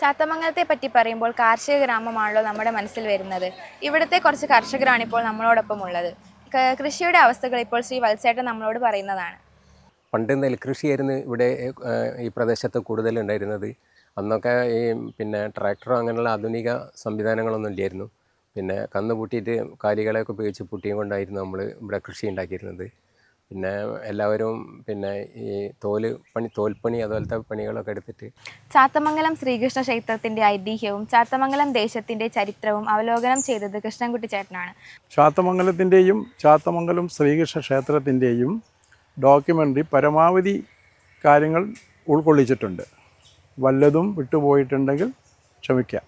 ചാത്തമംഗലത്തെ പറ്റി പറയുമ്പോൾ കാർഷിക ഗ്രാമമാണല്ലോ നമ്മുടെ മനസ്സിൽ വരുന്നത്. ഇവിടുത്തെ കുറച്ച് കർഷകരാണ് ഇപ്പോൾ നമ്മളോടൊപ്പം ഉള്ളത്. കൃഷിയുടെ അവസ്ഥകൾ ഇപ്പോൾ ശ്രീ വത്സേട്ടൻ നമ്മളോട് പറയുന്നതാണ്. പണ്ട് നെൽകൃഷിയായിരുന്നു ഇവിടെ ഈ പ്രദേശത്ത് കൂടുതലുണ്ടായിരുന്നത് അന്നൊക്കെ ഈ പിന്നെ ട്രാക്ടറോ അങ്ങനെയുള്ള ആധുനിക സംവിധാനങ്ങളൊന്നും ഇല്ലായിരുന്നു. പിന്നെ കന്ന് പൂട്ടിയിട്ട് കാലികളെയൊക്കെ ഉപയോഗിച്ച് പൂട്ടിയും കൊണ്ടായിരുന്നു നമ്മൾ ഇവിടെ കൃഷി ഉണ്ടാക്കിയിരുന്നത്. പിന്നെ എല്ലാവരും പിന്നെ ഈ തോൽ പണി തോൽപ്പണി അതുപോലത്തെ പണികളൊക്കെ എടുത്തിട്ട് ചാത്തമംഗലം ശ്രീകൃഷ്ണ ക്ഷേത്രത്തിന്റെ ഐതിഹ്യവും ചാത്തമംഗലം ദേശത്തിന്റെ ചരിത്രവും അവലോകനം ചെയ്തത് കൃഷ്ണൻകുട്ടി ചേട്ടനാണ്. ചാത്തമംഗലത്തിന്റെയും ചാത്തമംഗലം ശ്രീകൃഷ്ണ ക്ഷേത്രത്തിന്റെയും ഡോക്യുമെന്ററി പരമാവധി കാര്യങ്ങൾ ഉൾക്കൊള്ളിച്ചിട്ടുണ്ട്. വല്ലതും വിട്ടുപോയിട്ടുണ്ടെങ്കിൽ ക്ഷമിക്കാം.